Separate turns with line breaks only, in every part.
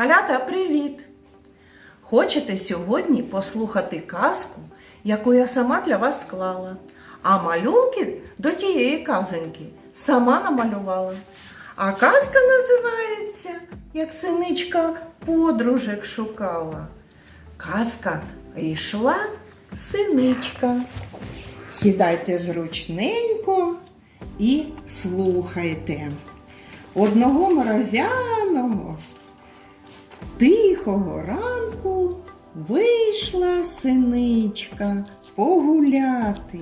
Малята, привіт! Хочете сьогодні послухати казку, яку я сама для вас склала, а малюнки до тієї казоньки сама намалювала. А казка називається Як синичка подружек шукала. Казка йшла синичка. Сідайте зручненько і слухайте. Одного морозяного Тихого ранку вийшла синичка погуляти.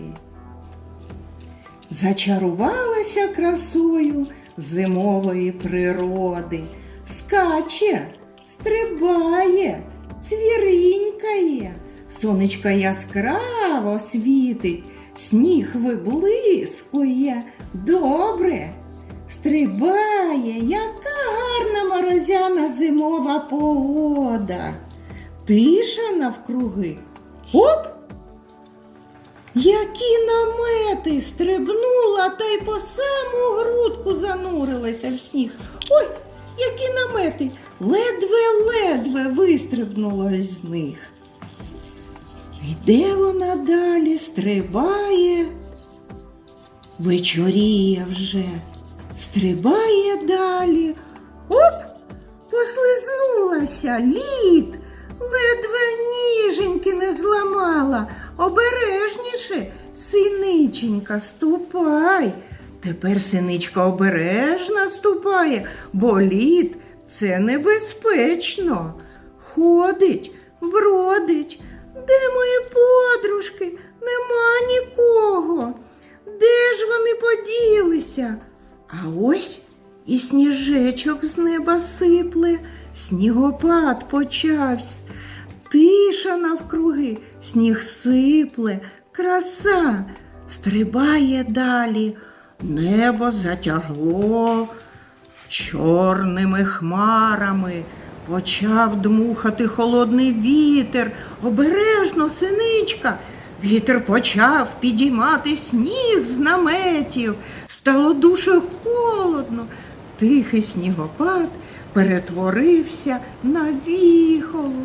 Зачарувалася красою зимової природи, скаче, стрибає, цвірінькає, сонечко яскраво світить, сніг виблискує, добре. Стрибає, яка гарна морозяна зимова погода. Тиша навкруги. Оп! Які намети стрибнула та й по саму грудку занурилася в сніг. Ой, які намети! Ледве-ледве вистрибнула з них. Йде вона далі, стрибає, вечоріє вже стрибає далі. Оп! Послизнулася лід, ледве ніженьки не зламала. Обережніше, синиченька, ступай. Тепер синичка обережно ступає, бо лід це небезпечно. Ходить, бродить. Де мої подружки? Нема нікого. Де ж вони поділися? А ось і сніжечок з неба сипле, снігопад почався. Тиша навкруги, сніг сипле, краса стрибає далі, небо затягло чорними хмарами. Почав дмухати холодний вітер. Обережно, синичка. Вітер почав підіймати сніг з наметів. Стало дуже холодно. Тихий снігопад перетворився на віхолу.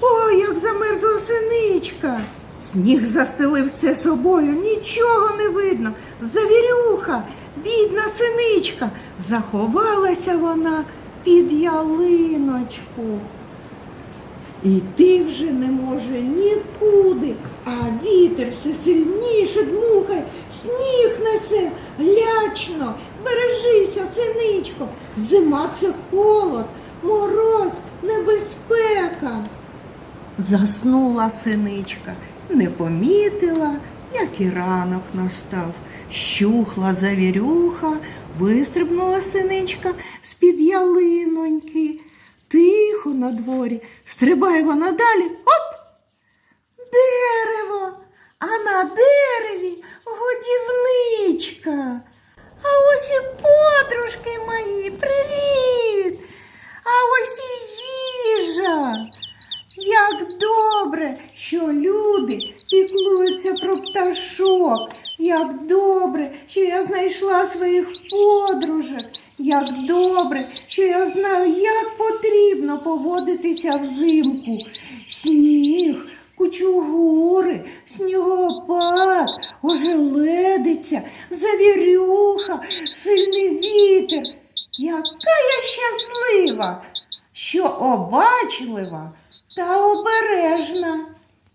Ой, як замерзла синичка. Сніг застелив все собою, нічого не видно. Завірюха, бідна синичка. Заховалася вона під ялиночку. Іти вже не може нікуди, а вітер все сильніше дмухає, лячно, бережися, синичко, зима це холод, мороз, небезпека. Заснула синичка, не помітила, як і ранок настав. Щухла завірюха, вистрибнула синичка з-під ялиноньки. Тихо на дворі, стрибає вона далі. Оп! Дерево, а на дереві годівничка. А ось і подружки мої, привіт! А ось і їжа. Як добре, що люди піклуються про пташок. Як добре, що я знайшла своїх подружок. Як добре, що я знаю, як потрібно поводитися взимку. Сніг, кучугури, снігопад, ожеледиця, завірюха, сильний вітер. Яка я щаслива, що обачлива та обережна.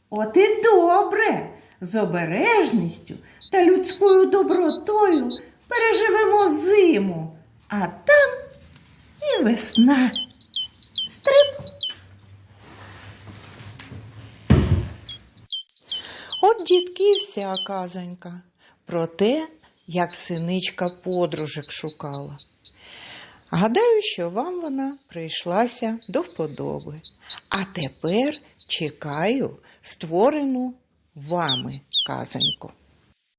От і добре, з обережністю та людською добротою переживемо зиму, а там і весна. Стрип.
От дітки вся казонька про те, як синичка подружок шукала. Гадаю, що вам вона прийшлася до вподоби. А тепер чекаю створену вами казоньку.